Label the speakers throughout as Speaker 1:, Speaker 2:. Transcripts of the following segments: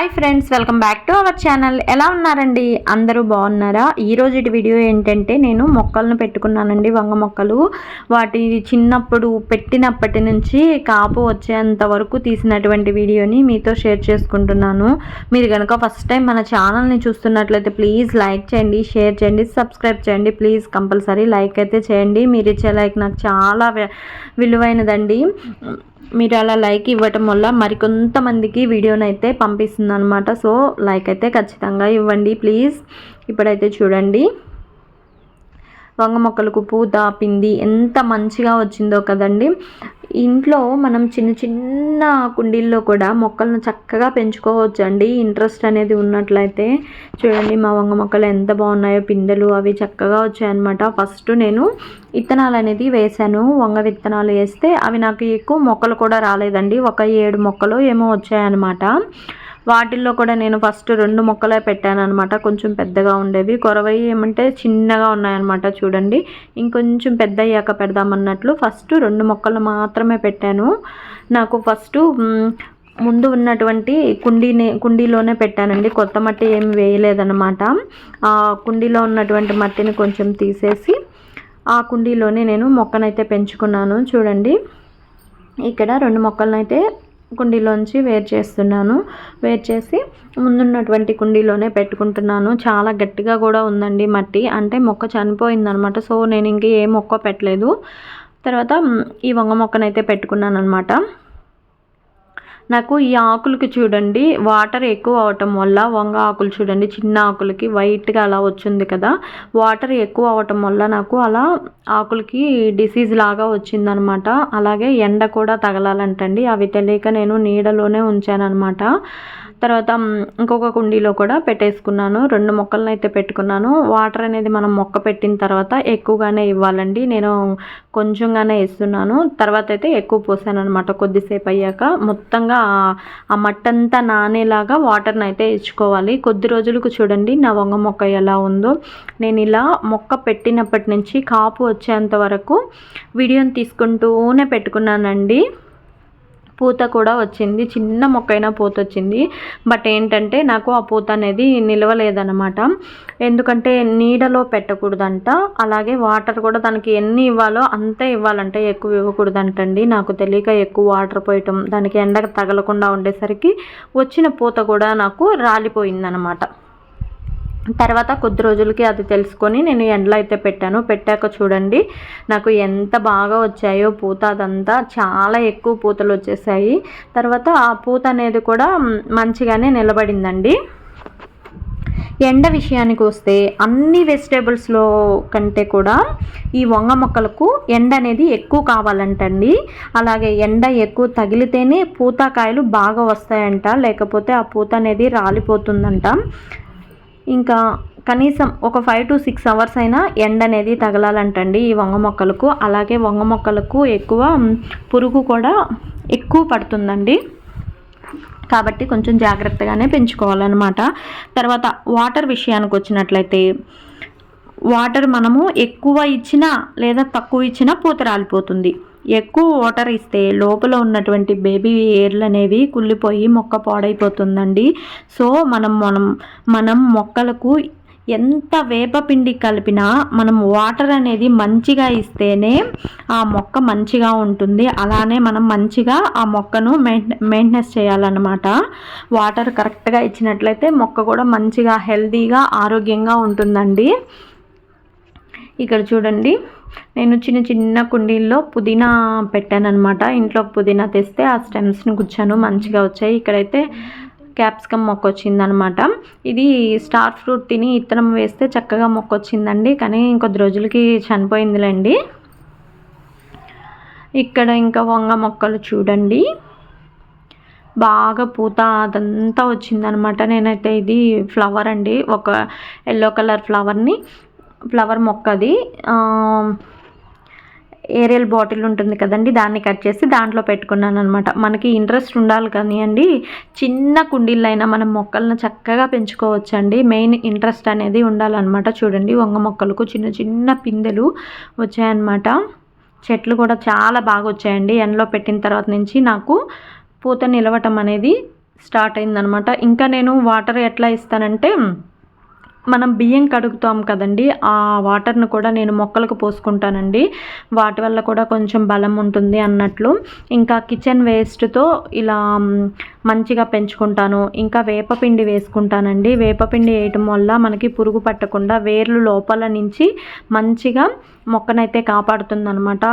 Speaker 1: Hi friends welcome back to our channel. ఎలా ఉన్నారండి? అందరూ బాగున్నారా? ఈరోజు వీడియో ఏంటంటే నేను మొక్కలను పెట్టుకున్నానండి వంగ మొక్కలు. వాటి చిన్నప్పుడు పెట్టినప్పటి నుంచి కాపు వచ్చేంత వరకు తీసినటువంటి వీడియోని మీతో షేర్ చేసుకుంటున్నాను. మీరు కనుక ఫస్ట్ టైం మన ఛానల్ని చూస్తున్నట్లయితే ప్లీజ్ లైక్ చేయండి షేర్ చేయండి సబ్స్క్రైబ్ చేయండి ప్లీజ్ కంపల్సరీ లైక్ అయితే చేయండి. మీరు ఇచ్చే లైక్ నాకు చాలా విలువైనదండి. మీరు అలా లైక్ ఇవ్వటం వల్ల మరికొంతమందికి వీడియోని అయితే పంపిస్తుంది అనమాట సో లైక్ అయితే ఖచ్చితంగా ఇవ్వండి ప్లీజ్. ఇప్పుడైతే చూడండి. వంగ మొక్కలకు పూత పిండి ఎంత మంచిగా వచ్చిందో కదండి. ఇంట్లో మనం చిన్న చిన్న కుండీల్లో కూడా మొక్కలను చక్కగా పెంచుకోవచ్చు అండి ఇంట్రెస్ట్ అనేది ఉన్నట్లయితే చూడండి మా వంగ మొక్కలు ఎంత బాగున్నాయో పిందెలు అవి చక్కగా వచ్చాయన్నమాట. ఫస్ట్ నేను విత్తనాలు అనేది వేశాను. వంగ విత్తనాలు వేస్తే అవి నాకు ఎక్కువ మొక్కలు కూడా రాలేదండి. ఒక ఏడు మొక్కలు ఏమో వచ్చాయన్నమాట. వాటిల్లో కూడా నేను ఫస్ట్ రెండు మొక్కలే పెట్టాను అనమాట కొంచెం పెద్దగా ఉండేవి. కొరవై ఏమంటే చిన్నగా ఉన్నాయన్నమాట చూడండి. ఇంకొంచెం పెద్ద అయ్యాక పెడదామన్నట్లు ఫస్ట్ రెండు మొక్కలు మాత్రమే పెట్టాను. నాకు ఫస్ట్ ముందు ఉన్నటువంటి కుండీని కుండీలోనే పెట్టానండి. కొత్త మట్టి ఏమి వేయలేదన్నమాట. ఆ కుండీలో ఉన్నటువంటి మట్టిని కొంచెం తీసేసి ఆ కుండీలోనే నేను మొక్కనైతే పెంచుకున్నాను. చూడండి. ఇక్కడ రెండు మొక్కలనైతే కుండీలోంచి వేరు చేస్తున్నాను. వేరు చేసి ముందున్నటువంటి కుండీలోనే పెట్టుకుంటున్నాను. చాలా గట్టిగా కూడా ఉందండి మట్టి. అంటే మొక్క చనిపోయిందనమాట. సో నేను ఇంక ఏ మొక్క పెట్టలేదు. తర్వాత ఈ వంగ మొక్కనైతే పెట్టుకున్నాను అనమాట నాకు ఈ ఆకులకి చూడండి వాటర్ ఎక్కువ అవటం వల్ల వంగ ఆకులు చూడండి చిన్న ఆకులకి వైట్గా అలా వచ్చింది కదా. వాటర్ ఎక్కువ అవటం వల్ల నాకు అలా ఆకులకి డిసీజ్ లాగా వచ్చిందనమాట. అలాగే ఎండ కూడా తగలాలంటండి. అవి తెలియక నేను నీడలోనే ఉంచానమాట తర్వాత ఇంకొక కుండీలో కూడా పెట్టేసుకున్నాను. రెండు మొక్కలను అయితే పెట్టుకున్నాను. వాటర్ అనేది మనం మొక్క పెట్టిన తర్వాత ఎక్కువగానే ఇవ్వాలండి. నేను కొంచెంగానే ఇస్తున్నాను. తర్వాత అయితే ఎక్కువ పోసాను అనమాట కొద్దిసేపు అయ్యాక మొత్తంగా ఆ మట్టంతా నానేలాగా వాటర్ని అయితే ఇచ్చుకోవాలి. కొద్ది రోజులకు చూడండి నా వంగ మొక్క ఎలా ఉందో. నేను ఇలా మొక్క పెట్టినప్పటి నుంచి కాపు వచ్చేంత వరకు వీడియోని తీసుకుంటూనే పెట్టుకున్నానండి. పూత కూడా వచ్చింది. చిన్న మొక్కైనా పూత వచ్చింది. బట్ ఏంటంటే నాకు ఆ పూత అనేది నిలవలేదనమాట ఎందుకంటే నీడలో పెట్టకూడదంట. అలాగే వాటర్ కూడా దానికి ఎన్ని ఇవ్వాలో అంతే ఇవ్వాలంటే. ఎక్కువ ఇవ్వకూడదంటండి. నాకు తెలియక ఎక్కువ వాటర్ పోయటం దానికి ఎండకు తగలకుండా ఉండేసరికి వచ్చిన పూత కూడా నాకు రాలిపోయిందనమాట తర్వాత కొద్ది రోజులకి అది తెలుసుకొని నేను ఎండలో అయితే పెట్టాను. పెట్టాక చూడండి నాకు ఎంత బాగా వచ్చాయో పూత అదంతా. చాలా ఎక్కువ పూతలు వచ్చేసాయి. తర్వాత ఆ పూత అనేది కూడా మంచిగానే నిలబడిందండి. ఎండ విషయానికి వస్తే అన్ని వెజిటేబుల్స్లో కంటే కూడా ఈ వంగ మొక్కలకు ఎండ అనేది ఎక్కువ కావాలంటండి. అలాగే ఎండ ఎక్కువ తగిలితేనే పూతకాయలు బాగా వస్తాయంట. లేకపోతే ఆ పూత అనేది రాలిపోతుందంట. ఇంకా కనీసం ఒక ఫైవ్ టు సిక్స్ అవర్స్ అయినా ఎండ అనేది తగలాలంటండి ఈ వంగ మొక్కలకు. అలాగే వంగ మొక్కలకు ఎక్కువ పురుగు కూడా ఎక్కువ పడుతుందండి. కాబట్టి కొంచెం జాగ్రత్తగానే పెంచుకోవాలన్నమాట. తర్వాత వాటర్ విషయానికి వచ్చినట్లయితే వాటర్ మనము ఎక్కువ ఇచ్చినా లేదా తక్కువ ఇచ్చినా పూత రాలిపోతుంది. ఎక్కువ వాటర్ ఇస్తే లోపల ఉన్నటువంటి బేబీ ఎయిర్లు అనేవి కుళ్ళిపోయి మొక్క పాడైపోతుందండి. సో మనం మనం మనం మొక్కలకు ఎంత వేపపిండి కలిపినా మనం వాటర్ అనేది మంచిగా ఇస్తేనే ఆ మొక్క మంచిగా ఉంటుంది. అలానే మనం మంచిగా ఆ మొక్కను మెయింటెనెన్స్ చేయాలన్నమాట. వాటర్ కరెక్ట్గా ఇచ్చినట్లయితే మొక్క కూడా మంచిగా హెల్తీగా ఆరోగ్యంగా ఉంటుందండి. ఇక్కడ చూడండి. నేను చిన్న చిన్న కుండీల్లో పుదీనా అనమాట ఇంట్లో పుదీనా తెస్తే ఆ స్టెమ్స్ని గుచ్చాను మంచిగా వచ్చాయి. ఇక్కడైతే క్యాప్సికమ్ మొక్క వచ్చిందనమాట ఇది స్టార్ ఫ్రూట్ తిని ఇత్తనం వేస్తే చక్కగా మొక్క వచ్చిందండి. కానీ ఇంకొద్ది రోజులకి చనిపోయిందిలేండి. ఇక్కడ ఇంకా వంగ మొక్కలు చూడండి. బాగా పూత అదంతా వచ్చిందనమాట నేనైతే ఇది ఫ్లవర్ అండి. ఒక ఎల్లో కలర్ ఫ్లవర్ని ఫ్లవర్ మొక్క అది ఏరియల్ బాటిల్ ఉంటుంది కదండి దాన్ని కట్ చేసి దాంట్లో పెట్టుకున్నాను అనమాట మనకి ఇంట్రెస్ట్ ఉండాలి కానీ అండి చిన్న కుండీలైనా మనం మొక్కలను చక్కగా పెంచుకోవచ్చండి. మెయిన్ ఇంట్రెస్ట్ అనేది ఉండాలన్నమాట. చూడండి వంగ మొక్కలకు చిన్న చిన్న పిందెలు వచ్చాయన్నమాట. చెట్లు కూడా చాలా బాగా వచ్చాయండి. ఎండలో పెట్టిన తర్వాత నుంచి నాకు పూత నిలవటం అనేది స్టార్ట్ అయిందనమాట ఇంకా నేను వాటర్ ఎట్లా ఇస్తానంటే మనం బియ్యం కడుగుతాం కదండి ఆ వాటర్ను కూడా నేను మొక్కలకు పోసుకుంటానండి. వాటి వల్ల కూడా కొంచెం బలం ఉంటుంది అన్నట్లు. ఇంకా కిచెన్ వేస్ట్తో ఇలా మంచిగా పెంచుకుంటాను. ఇంకా వేపపిండి వేసుకుంటానండి. వేపపిండి వేయటం వల్ల మనకి పురుగు పట్టకుండా వేర్లు లోపల నుంచి మంచిగా మొక్కనైతే కాపాడుతుందనమాట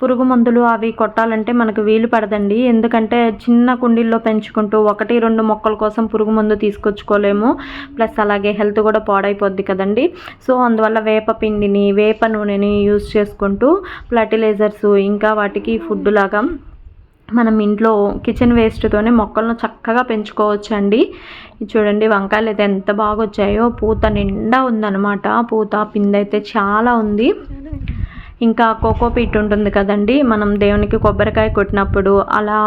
Speaker 1: పురుగు మందులు అవి కొట్టాలంటే మనకు వీలు పడదండి. ఎందుకంటే చిన్న కుండీల్లో పెంచుకుంటూ ఒకటి రెండు మొక్కల కోసం పురుగు మందు తీసుకొచ్చుకోలేము. ప్లస్ అలాగే హెల్త్ కూడా పాడైపోద్ది కదండి. సో అందువల్ల వేప పిండిని వేప నూనెని యూజ్ చేసుకుంటూ ఫర్టిలైజర్స్ ఇంకా వాటికి ఫుడ్ లాగా మనం ఇంట్లో కిచెన్ వేస్ట్తోనే మొక్కలను చక్కగా పెంచుకోవచ్చు అండి చూడండి వంకాయలు అయితే ఎంత బాగా వచ్చాయో పూత నిండా ఉందన్నమాట. పూత పిందైతే చాలా ఉంది. ఇంకా కోకో పీట్ ఉంటుంది కదండి మనం దేవునికి కొబ్బరికాయ కొట్టినప్పుడు అలా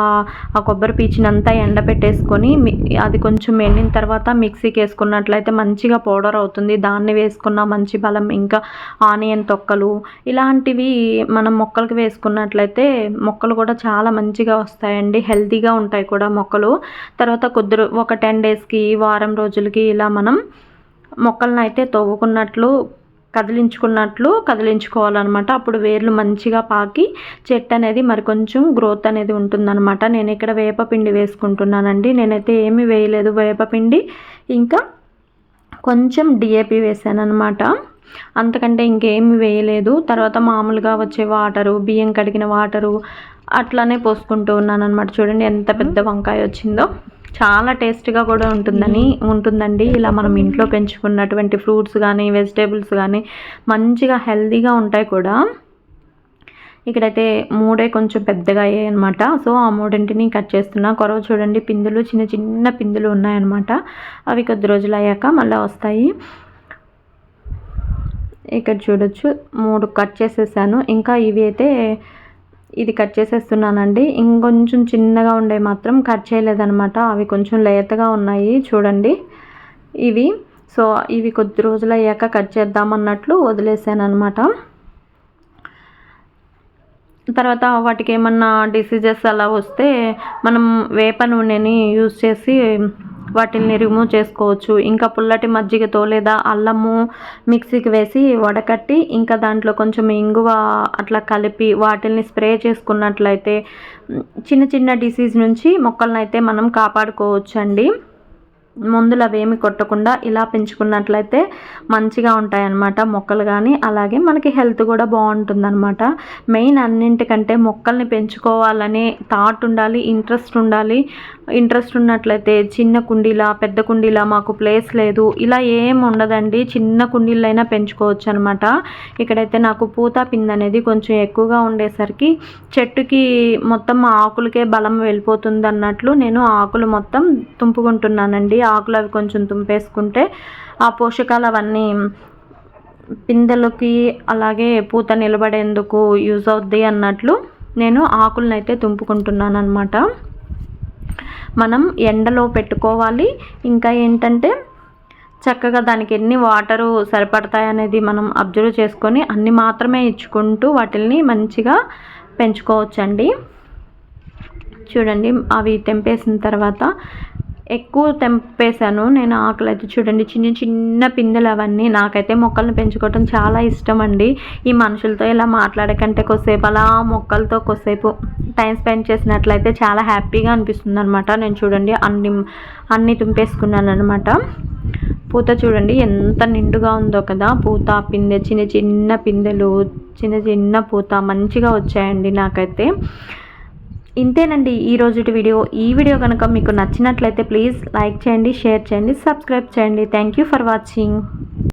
Speaker 1: ఆ కొబ్బరి పీచినంతా ఎండ పెట్టేసుకొని అది కొంచెం ఎండిన తర్వాత మిక్సీకి వేసుకున్నట్లయితే మంచిగా పౌడర్ అవుతుంది. దాన్ని వేసుకున్న మంచి బలం ఇంకా ఆనియన్ తొక్కలు ఇలాంటివి మనం మొక్కలకి వేసుకున్నట్లయితే మొక్కలు కూడా చాలా మంచిగా వస్తాయండి. హెల్తీగా ఉంటాయి కూడా మొక్కలు. తర్వాత కొద్ది ఒక టెన్ డేస్కి వారం రోజులకి ఇలా మనం మొక్కలను అయితే తవ్వుకున్నట్లు కదిలించుకున్నట్లు కదిలించుకోవాలన్నమాట. అప్పుడు వేర్లు మంచిగా పాకి చెట్టు అనేది మరి కొంచెం గ్రోత్ అనేది ఉంటుందన్నమాట. నేను ఇక్కడ వేపపిండి వేసుకుంటున్నానండి. నేనైతే ఏమీ వేయలేదు. వేపపిండి ఇంకా కొంచెం డిఏపి వేసాను అనమాట అంతకంటే ఇంకేమి వేయలేదు. తర్వాత మామూలుగా వచ్చే వాటరు బియ్యం కడిగిన వాటరు అట్లానే పోసుకుంటూ ఉన్నాను అనమాట చూడండి ఎంత పెద్ద వంకాయ వచ్చిందో. చాలా టేస్ట్గా కూడా ఉంటుందని ఉంటుందండి. ఇలా మనం ఇంట్లో పెంచుకున్నటువంటి ఫ్రూట్స్ కానీ వెజిటేబుల్స్ కానీ మంచిగా హెల్తీగా ఉంటాయి కూడా. ఇక్కడైతే మూడే కొంచెం పెద్దగా అయ్యాయి అనమాట సో ఆ మూడింటిని కట్ చేస్తున్నా. కొరవ చూడండి పిందులు చిన్న చిన్న పిందులు ఉన్నాయన్నమాట. అవి కొద్ది రోజులు అయ్యాక మళ్ళీ వస్తాయి. ఇక్కడ చూడొచ్చు మూడు కట్ చేసేసాను. ఇంకా ఇవి అయితే ఇది కట్ చేసేస్తున్నానండి. ఇంకొంచెం చిన్నగా ఉండే మాత్రం కట్ చేయలేదనమాట అవి కొంచెం లేతగా ఉన్నాయి చూడండి. ఇవి. సో ఇవి కొద్ది రోజులు అయ్యాక కట్ చేద్దామన్నట్లు వదిలేసాను అనమాట తర్వాత వాటికి ఏమన్నా డిసీజెస్ అలా వస్తే మనం వేప నూనెని యూజ్ చేసి వాటిని రిమూవ్ చేసుకోవచ్చు. ఇంకా పుల్లటి మజ్జిగతో లేదా అల్లము మిక్సీకి వేసి వడకట్టి ఇంకా దాంట్లో కొంచెం ఇంగువ అట్లా కలిపి వాటిని స్ప్రే చేసుకున్నట్లయితే చిన్న చిన్న డిసీజ్ నుంచి మొక్కలను అయితే మనం కాపాడుకోవచ్చు అండి మందులు అవేమి కొట్టకుండా ఇలా పెంచుకున్నట్లయితే మంచిగా ఉంటాయన్నమాట మొక్కలు కానీ అలాగే మనకి హెల్త్ కూడా బాగుంటుందన్నమాట. మెయిన్ అన్నింటికంటే మొక్కల్ని పెంచుకోవాలనే థాట్ ఉండాలి ఇంట్రెస్ట్ ఉండాలి. ఇంట్రెస్ట్ ఉన్నట్లయితే చిన్న కుండీలా పెద్ద కుండీలా మాకు ప్లేస్ లేదు. ఇలా ఏం ఉండదండి. చిన్న కుండీలైనా పెంచుకోవచ్చు అనమాట ఇక్కడైతే నాకు పూత పిందనేది అనేది కొంచెం ఎక్కువగా ఉండేసరికి చెట్టుకి మొత్తం ఆకులకే బలం వెళ్ళిపోతుంది అన్నట్లు నేను ఆకులు మొత్తం తుంపుకుంటున్నానండి. ఆకులు అవి కొంచెం తుంపేసుకుంటే ఆ పోషకాలు అవన్నీ పిందెలకి అలాగే పూత నిలబడేందుకు యూజ్ అవుద్ది అన్నట్లు నేను ఆకులను అయితే తుంపుకుంటున్నాను అనమాట మనం ఎండలో పెట్టుకోవాలి. ఇంకా ఏంటంటే చక్కగా దానికి ఎన్ని వాటరు సరిపడతాయనేది మనం అబ్జర్వ్ చేసుకొని అన్ని మాత్రమే ఇచ్చుకుంటూ వాటిని మంచిగా పెంచుకోవచ్చండి. చూడండి అవి తెంపేసిన తర్వాత ఎక్కువ తెంపేశాను. నేను ఆకులు అయితే చూడండి చిన్న చిన్న పిందెలు అవన్నీ నాకైతే మొక్కలను పెంచుకోవటం చాలా ఇష్టం అండి ఈ మనుషులతో ఇలా మాట్లాడకంటే కొద్దిసేపు అలా మొక్కలతో కొద్దిసేపు టైం స్పెండ్ చేసినట్లయితే చాలా హ్యాపీగా అనిపిస్తుంది అనమాట నేను చూడండి అన్ని అన్ని తుంపేసుకున్నాను అనమాట పూత చూడండి ఎంత నిండుగా ఉందో కదా. పూత పిందె చిన్న చిన్న పిందెలు చిన్న చిన్న పూత మంచిగా వచ్చాయండి నాకైతే. ఇంతేనండి ఈ రోజుటి వీడియో. ఈ వీడియో కనుక మీకు నచ్చినట్లయితే ప్లీజ్ లైక్ చేయండి షేర్ చేయండి సబ్స్క్రైబ్ చేయండి. Thank you for watching